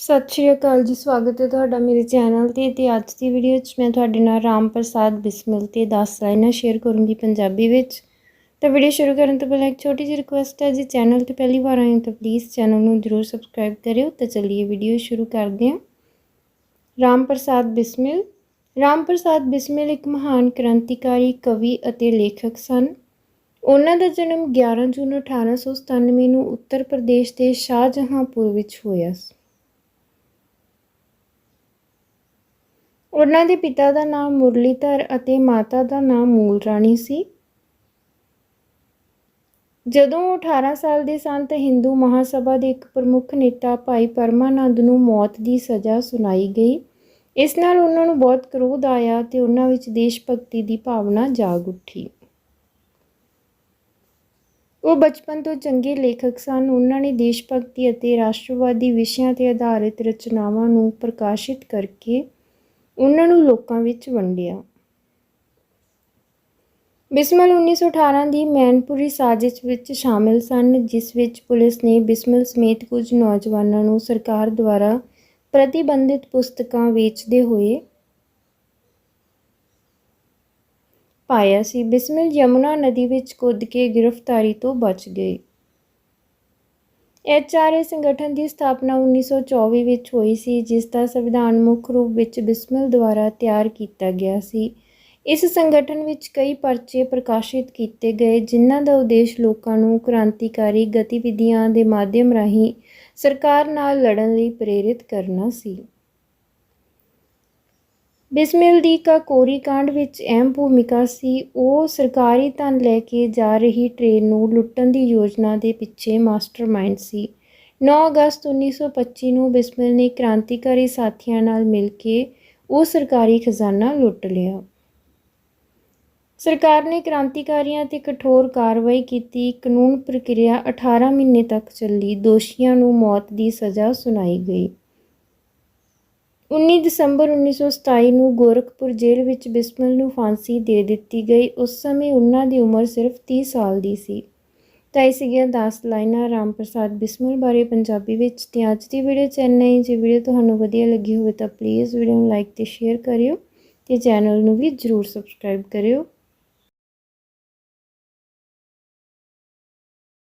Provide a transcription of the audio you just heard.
ਸਤਿ ਸ਼੍ਰੀ ਅਕਾਲ ਜੀ, ਸਵਾਗਤ ਹੈ ਤੁਹਾਡਾ ਮੇਰੇ ਚੈਨਲ ਤੇ ਤੇ ਅੱਜ ਦੀ ਵੀਡੀਓ 'ਚ ਮੈਂ ਤੁਹਾਡੇ ਨਾਲ ਰਾਮ ਪ੍ਰਸਾਦ ਬਿਸਮਿਲ ਤੇ 10 ਲਾਈਨਾਂ ਸ਼ੇਅਰ ਕਰੂੰਗੀ ਪੰਜਾਬੀ ਵਿੱਚ। ਤਾਂ ਵੀਡੀਓ ਸ਼ੁਰੂ ਕਰਨ ਤੋਂ ਪਹਿਲਾਂ ਇੱਕ ਛੋਟੀ ਜਿਹੀ ਰਿਕੁਐਸਟ ਹੈ ਜੀ, ਚੈਨਲ ਤੇ ਪਹਿਲੀ ਵਾਰ ਆਏ ਹੋ ਤਾਂ ਪਲੀਜ਼ ਚੈਨਲ ਨੂੰ ਜਰੂਰ ਸਬਸਕ੍ਰਾਈਬ ਕਰਿਓ। ਤਾਂ ਚੱਲੀਏ ਵੀਡੀਓ ਸ਼ੁਰੂ ਕਰਦੇ ਹਾਂ। ਰਾਮ ਪ੍ਰਸਾਦ ਬਿਸਮਿਲ। ਰਾਮ ਪ੍ਰਸਾਦ ਬਿਸਮਿਲ ਇੱਕ ਮਹਾਨ ਕ੍ਰਾਂਤੀਕਾਰੀ, ਕਵੀ ਅਤੇ ਲੇਖਕ ਸਨ। ਉਹਨਾਂ ਦਾ ਜਨਮ 11 ਜੂਨ 1897 ਨੂੰ ਉੱਤਰ ਪ੍ਰਦੇਸ਼ ਦੇ ਸ਼ਾਹਜਹਾਂਪੁਰ ਵਿੱਚ ਹੋਇਆ ਸੀ। ਉਹਨਾਂ ਦੇ ਪਿਤਾ ਦਾ ਨਾਮ ਮੁਰਲੀਧਰ ਅਤੇ ਮਾਤਾ ਦਾ ਨਾਮ ਮੂਲ ਰਾਣੀ ਸੀ। ਜਦੋਂ ਉਹ 18 ਸਾਲ ਦੇ ਸਨ ਤਾਂ ਹਿੰਦੂ ਮਹਾਸਭਾ ਦੇ ਇੱਕ ਪ੍ਰਮੁੱਖ ਨੇਤਾ ਭਾਈ ਪਰਮਾਨੰਦ ਨੂੰ ਮੌਤ ਦੀ ਸਜ਼ਾ ਸੁਣਾਈ ਗਈ, ਇਸ ਨਾਲ ਉਹਨਾਂ ਨੂੰ ਬਹੁਤ ਕਰੋਧ ਆਇਆ ਤੇ ਉਹਨਾਂ ਵਿੱਚ ਦੇਸ਼ ਭਗਤੀ ਦੀ ਭਾਵਨਾ ਜਾਗ ਉੱਠੀ। ਉਹ ਬਚਪਨ ਤੋਂ ਚੰਗੇ ਲੇਖਕ ਸਨ। ਉਹਨਾਂ ਨੇ ਦੇਸ਼ ਭਗਤੀ ਅਤੇ ਰਾਸ਼ਟਰਵਾਦੀ ਵਿਸ਼ਿਆਂ ਤੇ ਆਧਾਰਿਤ ਰਚਨਾਵਾਂ ਨੂੰ ਪ੍ਰਕਾਸ਼ਿਤ ਕਰਕੇ ਉਹਨਾਂ ਨੂੰ ਲੋਕਾਂ ਵਿੱਚ ਵੰਡਿਆ। ਬਿਸਮਲ 1918 ਦੀ ਮੈਨਪੁਰੀ ਸਾਜ਼ਿਸ਼ ਵਿੱਚ ਸ਼ਾਮਿਲ ਸਨ, ਜਿਸ ਵਿੱਚ ਪੁਲਿਸ ਨੇ ਬਿਸਮਲ ਸਮੇਤ ਕੁਝ ਨੌਜਵਾਨਾਂ ਨੂੰ ਸਰਕਾਰ ਦੁਆਰਾ ਪ੍ਰਤੀਬੰਧਿਤ ਪੁਸਤਕਾਂ ਵੇਚਦੇ ਹੋਏ ਪਾਇਆ ਸੀ। ਬਿਸਮਿਲ ਯਮੁਨਾ ਨਦੀ ਵਿੱਚ ਕੁੱਦ ਕੇ ਗ੍ਰਿਫਤਾਰੀ ਤੋਂ ਬਚ ਗਏ। ਐਚਆਰਏ ਸੰਗਠਨ ਦੀ ਸਥਾਪਨਾ 1924 ਵਿੱਚ ਹੋਈ ਸੀ, ਜਿਸ ਦਾ ਸੰਵਿਧਾਨ ਮੁੱਖ ਰੂਪ ਵਿੱਚ ਬਿਸਮਿਲ ਦੁਆਰਾ ਤਿਆਰ ਕੀਤਾ ਗਿਆ ਸੀ। ਇਸ ਸੰਗਠਨ ਵਿੱਚ ਕਈ ਪਰਚੇ ਪ੍ਰਕਾਸ਼ਿਤ ਕੀਤੇ ਗਏ, ਜਿਨ੍ਹਾਂ ਦਾ ਉਦੇਸ਼ ਲੋਕਾਂ ਨੂੰ ਕ੍ਰਾਂਤੀਕਾਰੀ ਗਤੀਵਿਧੀਆਂ ਦੇ ਮਾਧਿਅਮ ਰਾਹੀਂ ਸਰਕਾਰ ਨਾਲ ਲੜਨ ਲਈ ਪ੍ਰੇਰਿਤ ਕਰਨਾ ਸੀ। ਬਿਸਮਿਲ ਦੀ ਕਾਕੋਰੀ ਕਾਂਡ ਵਿੱਚ ਅਹਿਮ ਭੂਮਿਕਾ ਸੀ। ਉਹ ਸਰਕਾਰੀ ਧਨ ਲੈ ਕੇ ਜਾ ਰਹੀ ਟ੍ਰੇਨ ਨੂੰ ਲੁੱਟਣ ਦੀ ਯੋਜਨਾ ਦੇ ਪਿੱਛੇ ਮਾਸਟਰਮਾਈਂਡ ਸੀ। 9 ਅਗਸਤ 1925 ਨੂੰ ਬਿਸਮਿਲ ਨੇ ਕ੍ਰਾਂਤੀਕਾਰੀ ਸਾਥੀਆਂ ਨਾਲ ਮਿਲ ਕੇ ਉਹ ਸਰਕਾਰੀ ਖਜ਼ਾਨਾ ਲੁੱਟ ਲਿਆ। ਸਰਕਾਰ ਨੇ ਕ੍ਰਾਂਤੀਕਾਰੀਆਂ ਤੇ ਕਠੋਰ ਕਾਰਵਾਈ ਕੀਤੀ। ਕਾਨੂੰਨ ਪ੍ਰਕਿਰਿਆ 18 ਮਹੀਨੇ ਤੱਕ ਚੱਲੀ। ਦੋਸ਼ੀਆਂ ਨੂੰ ਮੌਤ ਦੀ ਸਜ਼ਾ ਸੁਣਾਈ ਗਈ। 19 ਦਸੰਬਰ 1927 ਨੂੰ ਗੋਰਖਪੁਰ ਜੇਲ੍ਹ ਵਿੱਚ ਬਿਸਮਲ ਨੂੰ ਫਾਂਸੀ ਦੇ ਦਿੱਤੀ ਗਈ। ਉਸ ਸਮੇਂ ਉਹਨਾਂ ਦੀ ਉਮਰ ਸਿਰਫ 30 ਸਾਲ ਦੀ ਸੀ। ਤਾਂ ਇਹ ਸੀਗੀਆਂ 10 ਲਾਈਨਾਂ ਰਾਮ ਪ੍ਰਸਾਦ ਬਿਸਮਲ ਬਾਰੇ ਪੰਜਾਬੀ ਵਿੱਚ। ਤੇ ਅੱਜ ਦੀ ਵੀਡੀਓ ਚੈਨਲ ਜੇ ਵੀਡੀਓ ਤੁਹਾਨੂੰ ਵਧੀਆ ਲੱਗੀ ਹੋਵੇ ਤਾਂ ਪਲੀਜ਼ ਵੀਡੀਓ ਨੂੰ ਲਾਈਕ ਤੇ ਸ਼ੇਅਰ ਕਰਿਓ ਤੇ ਚੈਨਲ ਨੂੰ ਵੀ ਜਰੂਰ ਸਬਸਕ੍ਰਾਈਬ ਕਰਿਓ।